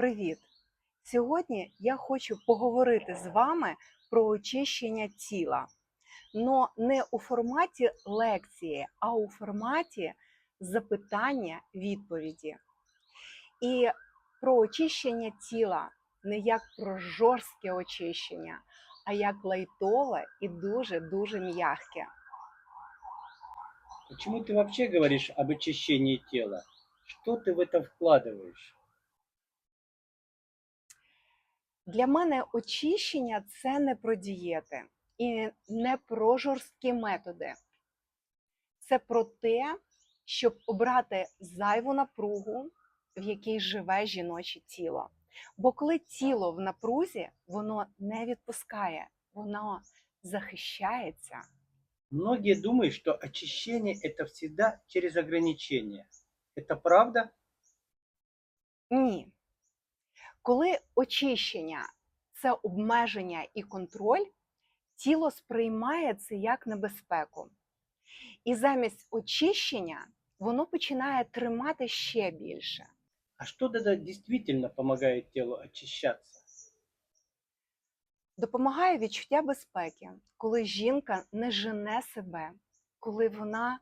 Привіт! Сьогодні я хочу поговорити з вами про очищення тіла. Но не у форматі лекції, а у форматі запитання-відповіді. І про очищення тіла не як про жорстке очищення, а як лайтове і дуже-дуже м'ягке. Почему ты вообще говоришь об очищении тела? Что ты в это вкладываешь? Для мене очищення це не про дієти і не про жорсткі методи. Це про те, щоб обрати зайву напругу, в якій живе жіноче тіло. Бо коли тіло в напрузі, воно не відпускає, воно захищається. Многие думают, что очищение это всегда через ограничения. Это правда? Ні. Коли очищення це обмеження і контроль, тіло сприймає це як небезпеку. І замість очищення воно починає тримати ще більше. А что тогда действительно помогает телу очищаться? Допомагає відчуття безпеки, коли жінка не жене себе, коли вона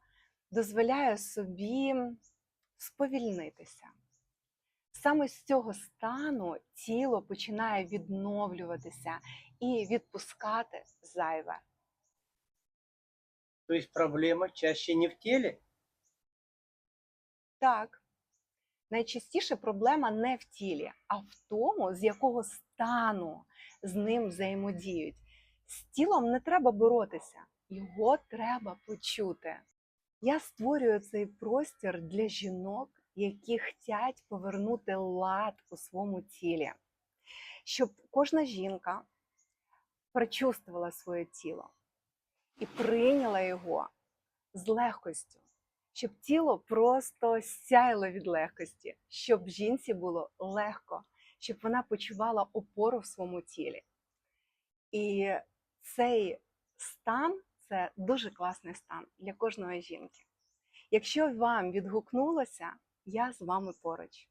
дозволяє собі сповільнитися. Саме з цього стану тіло починає відновлюватися і відпускати зайве. То есть проблема чаще не в теле? Так, найчастіше проблема не в тілі, а в тому, з якого стану з ним взаємодіють. З тілом не треба боротися, його треба почути. Я створюю цей простір для жінок, які хочуть повернути лад у своєму тілі, щоб кожна жінка прочувствувала своє тіло і прийняла його з легкостю, щоб тіло просто сяяло від легкості, щоб жінці було легко, щоб вона почувала опору в своєму тілі. І цей стан це дуже класний стан для кожної жінки. Якщо вам відгукнулося, я з вами поруч.